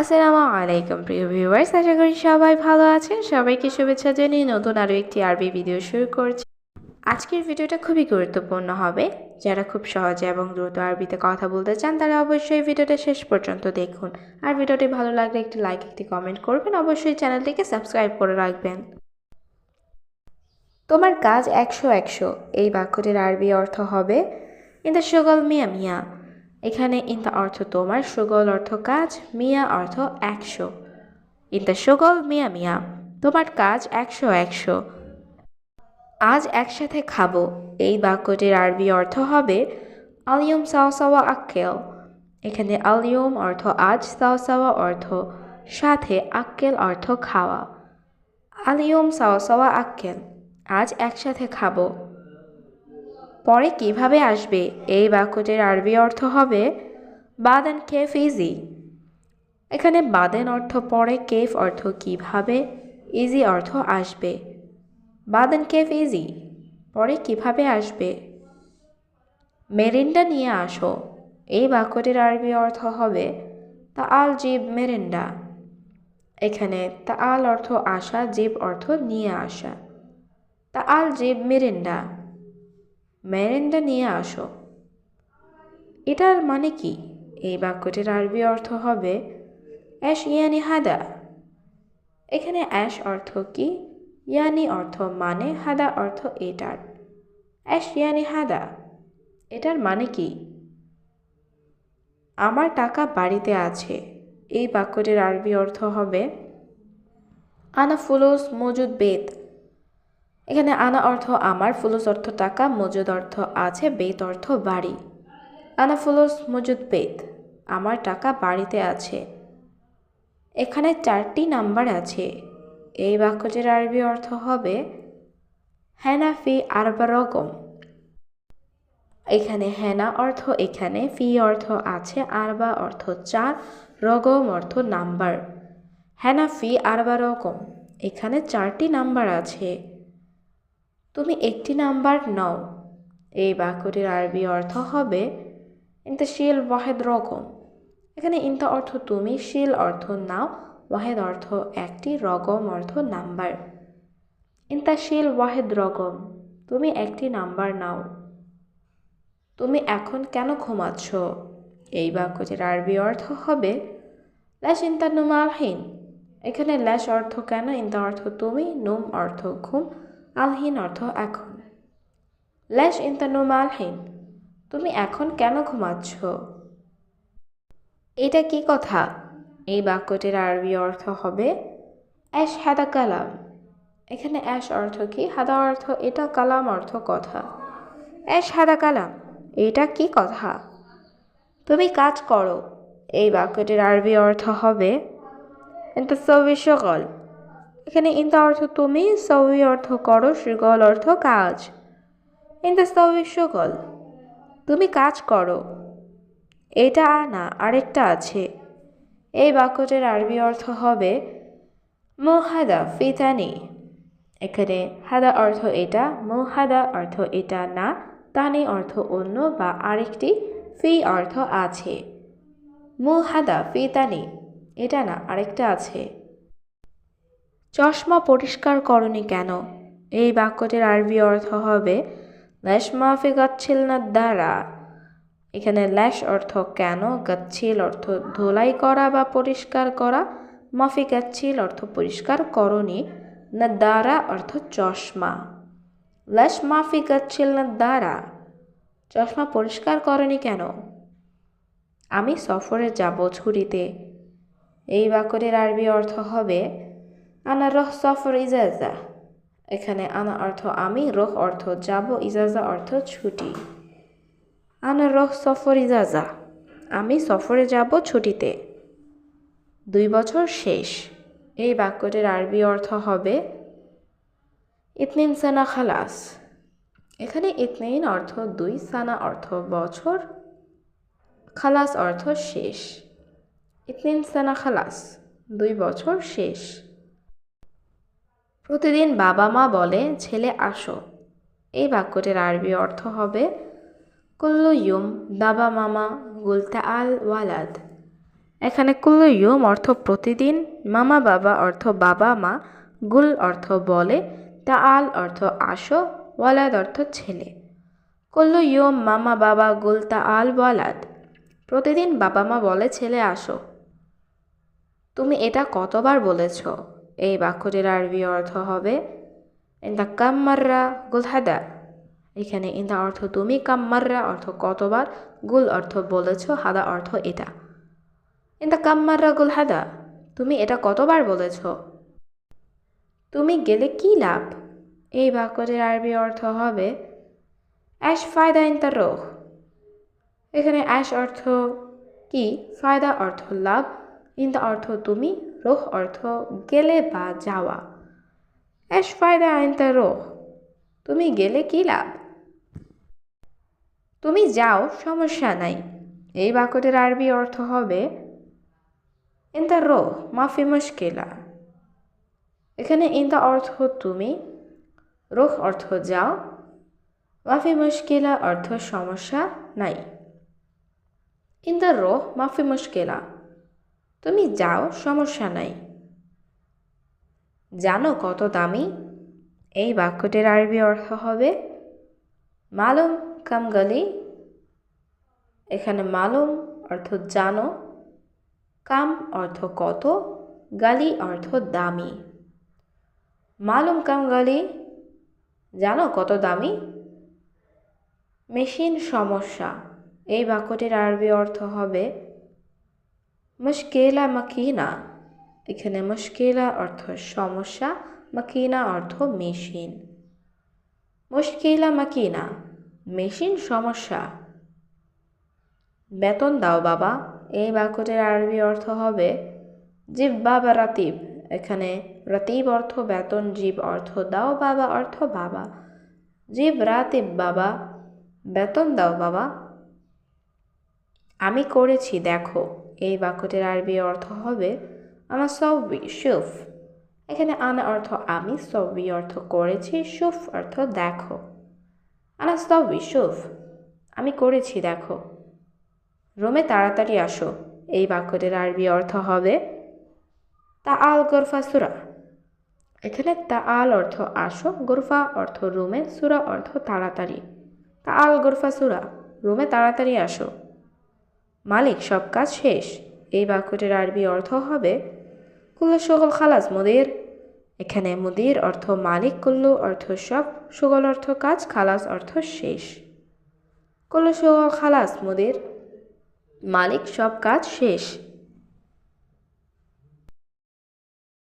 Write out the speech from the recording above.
আসসালামু আলাইকুম, প্রিয় ভিউয়ার্স আশা করি সবাই ভালো আছেন। সবাইকে শুভেচ্ছা জানিয়ে নতুন আরও একটি আরবি ভিডিও শুরু করছি। আজকের ভিডিওটা খুবই গুরুত্বপূর্ণ হবে। যারা খুব সহজে এবং দ্রুত আরবিতে কথা বলতে চান, তারা অবশ্যই ভিডিওটা শেষ পর্যন্ত দেখুন। আর ভিডিওটি ভালো লাগলে একটি লাইক একটি কমেন্ট করবেন। অবশ্যই চ্যানেলটিকে সাবস্ক্রাইব করে রাখবেন। তোমার কাজ একশো একশো। এই বাক্যটির আরবি অর্থ হবে ইন্দা সুগল মিয়া মিয়া এখানে ইন্দা অর্থ তোমার, সুগল অর্থ কাজ, মিয়া অর্থ একশো। ইন্দা সুগল, মিয়া মিয়া, তোমার কাজ একশো একশো। আজ একসাথে খাব। এই বাক্যটির আরবি অর্থ হবে, আলিয়ম সাওয়া সাওয়া আক্কেল। এখানে আলিয়ম অর্থ আজ, সাওয়া সাওয়া অর্থ সাথে, আক্কেল অর্থ খাওয়া। আলিয়ম সাওয়া সাওয়া আক্কেল। আজ একসাথে খাব। পরে কীভাবে আসবে? এই বাক্যটির আরবি অর্থ হবে বাদেন কেফ ইজি। এখানে বাদেন অর্থ পরে, কেফ অর্থ কীভাবে, ইজি অর্থ আসবে। বাদেন কেফ ইজি, পরে কীভাবে আসবে? মেরিন্ডা নিয়ে আসো। এই বাক্যটির আরবি অর্থ হবে তা আল জিব মেরিন্ডা। এখানে তা আল অর্থ আসা, জিব অর্থ নিয়ে আসা। তা আল জিব মেরিন্ডা। মেরেন্ডা নিয়ে আসো। এটার মানে কি? এই বাক্যটির আরবি অর্থ হবে, অ্যাশ ইয়ানি হাদা এখানে অ্যাশ অর্থ কি? ইয়ানি অর্থ মানে হাদা অর্থ এটার। অ্যাশ ইয়ানি হাদা এটার মানে কি? আমার টাকা বাড়িতে আছে এই বাক্যটির আরবি অর্থ হবে, আনা ফুলুস মজুদ বেদ এখানে আনা অর্থ আমার, ফুলুস অর্থ টাকা, মজুদ অর্থ আছে, বেত অর্থ বাড়ি। আনা, ফুলুস, মজুদ, বেত, আমার টাকা বাড়িতে আছে। এখানে চারটি নাম্বার আছে। এই বাক্যটির আরবি অর্থ হবে হেনা ফি আরবা রকম। এখানে হেনা অর্থ এখানে, ফি অর্থ আছে, আরবা অর্থ চার, রগম অর্থ নাম্বার। হেনা ফি আরবা রকম। এখানে চারটি নাম্বার আছে। তুমি একটি নাম্বার নাও। এই বাক্যটির আরবি অর্থ হবে ইন্তা শিল ওয়াহেদ রকম। এখানে ইন্তা অর্থ তুমি, শিল অর্থ নাও, ওয়াহেদ অর্থ একটি রগম অর্থ নাম্বার। ইন্তা শিল ওয়াহেদ রগম তুমি একটি নাম্বার নাও। তুমি এখন কেন ঘুমাচ্ছ? এই বাক্যটির আরবি অর্থ হবে ল্যাশ ইন্তা নুমালহীন এখানে ল্যাশ অর্থ কেন, ইন্তা অর্থ তুমি, নুম অর্থ ঘুম। আলহীন অর্থ এখন। ল্যাশ ইন্তানুম আলহীন তুমি এখন কেন ঘুমাচ্ছ? এটা কি কথা? এই বাক্যটির আরবি অর্থ হবে, অ্যাশ হাদা কালাম। এখানে অ্যাশ অর্থ কি? হাদা অর্থ এটা, কালাম অর্থ কথা। অ্যাশ হাদা কালাম এটা কি কথা? তুমি কাজ করো। এই বাক্যটির আরবি অর্থ হবে কিন্তু সবিশ্বকল এখানে ইন্দা অর্থ তুমি সৌই অর্থ করো সুগল অর্থ কাজ। ইন্দা সৌই সুগল তুমি কাজ করো। এটা না, আরেকটা আছে। এই বাক্যটির আরবি অর্থ হবে, মোহাদা ফিতানি। এখানে হাদা অর্থ এটা, মোহাদা অর্থ এটা না, তানি অর্থ অন্য বা আরেকটি, ফি অর্থ আছে। মুহাদা ফিতানি, এটা না, আরেকটা আছে। চশমা পরিষ্কার করনি কেন? এই বাক্যটির আরবি অর্থ হবে ল্যাশ মাফি গাচ্ছিল না দ্বারা। এখানে ল্যাশ অর্থ কেন? গাচ্ছিল অর্থ ধোলাই করা বা পরিষ্কার করা। মাফি গাচ্ছিল অর্থ পরিষ্কার করনি। না দ্বারা অর্থ চশমা। ল্যাশ মাফি গাচ্ছিল না দ্বারা। চশমা পরিষ্কার করনি কেন? আমি সফরে যাব ছুটিতে এই বাক্যটির আরবি অর্থ হবে আনা রহ সফর ইজাজা এখানে আনা অর্থ আমি রহ অর্থ যাব ইজাজা অর্থ ছুটি আনা রহ সফর ইজাজা আমি সফরে যাব ছুটিতে দুই বছর শেষ। এই বাক্যটির আরবি অর্থ হবে, ইতনিন সানা খালাস। এখানে ইতনিন অর্থ দুই, সানা অর্থ বছর, খালাস অর্থ শেষ। ইতনিন সানা খালাস, দুই বছর শেষ। প্রতিদিন বাবা মা বলে, ছেলে, আসো। এই বাক্যটির আরবি অর্থ হবে, কুল্লু ইউম বাবা মামা গুলতা আল ওয়ালাদ। এখানে কুল্লু ইয়ুম অর্থ প্রতিদিন, মামা বাবা অর্থ বাবা মা, গুল অর্থ বলে, তা আল অর্থ আসো, ওয়ালাদ অর্থ ছেলে। কুল্লু ইয়ুম, মামা বাবা গুলতা আল ওয়ালাদ। প্রতিদিন বাবা মা বলে, ছেলে, আসো। তুমি এটা কতবার বলেছ? এই বাক্যটির আরবি অর্থ হবে ইন্দা কাম্মাররা গুল হাদা। এখানে ইন্দা অর্থ তুমি কাম্মাররা অর্থ কতবার, গুল অর্থ বলেছ, হাদা অর্থ এটা। ইন্দা কাম্মাররা গুল হাদা। তুমি এটা কতবার বলেছ? তুমি গেলে কি লাভ? এই বাক্যটির আরবি অর্থ হবে অ্যাশ ফায়দা ইন্তা রোহ এখানে অ্যাশ অর্থ কি? ফায়দা অর্থ লাভ। ইন্দা অর্থ তুমি রোহ অর্থ গেলে বা যাওয়া। অ্যাশ ফায়দা ইন্তা রোহ। তুমি গেলে কি লাভ? তুমি যাও, সমস্যা নাই। এই বাক্যটির আরবি অর্থ হবে ইন্দা রো মাফি মুশকিলা। এখানে ইন্দা অর্থ তুমি। রোহ অর্থ যাও। মাফি মুশকিলা অর্থ সমস্যা নাই। ইন্দা রোহ, মাফি মুশকিলা। তুমি যাও, সমস্যা নাই। জানো কত দামি? এই বাক্যটির আরবি অর্থ হবে, মালুম কাম গলি এখানে মালুম অর্থ জানো, কাম অর্থ কত, গালি অর্থ দামি। মালুম কাম গালি জানো কত দামি? মেশিন সমস্যা। এই বাক্যটির আরবি অর্থ হবে মুশকিলা মাকিনা এখানে মুশকেলা অর্থ সমস্যা মাকিনা অর্থ মেশিন মুশকিলা মাকিনা মেশিন সমস্যা। বেতন দাও বাবা, এই বাক্যটির আরবি অর্থ হবে জীব বাবা রাতিব। এখানে রাতিব অর্থ বেতন জীব অর্থ দাও বাবা, অর্থ বাবা। জীব রাতিব বাবা, বেতন দাও বাবা। আমি করেছি, দেখো। এই বাক্যটির আরবি অর্থ হবে, আমার সবই সুফ। এখানে আনা অর্থ, আমি সবই অর্থ করেছি। সুফ অর্থ, দেখো। আনা সবই সুফ। আমি করেছি, দেখো। রোমে তাড়াতাড়ি আসো। এই বাক্যটির আরবি অর্থ হবে তা আল গরফা সুরা। এখানে তা আল অর্থ, আসো। গরফা অর্থ, রুমে। সুরা অর্থ, তাড়াতাড়ি। তা আল গরফা সুরা। রুমে তাড়াতাড়ি আসো। মালিক, সব কাজ শেষ। এই বাক্যটির আরবি অর্থ হবে, কুল্লু সকল খালাস মুদির। এখানে মুদির অর্থ মালিক কুল্লু, অর্থ সব, সুগল অর্থ কাজ, খালাস অর্থ শেষ। কুল্লু সকল খালাস মুদির। মালিক, সব কাজ শেষ।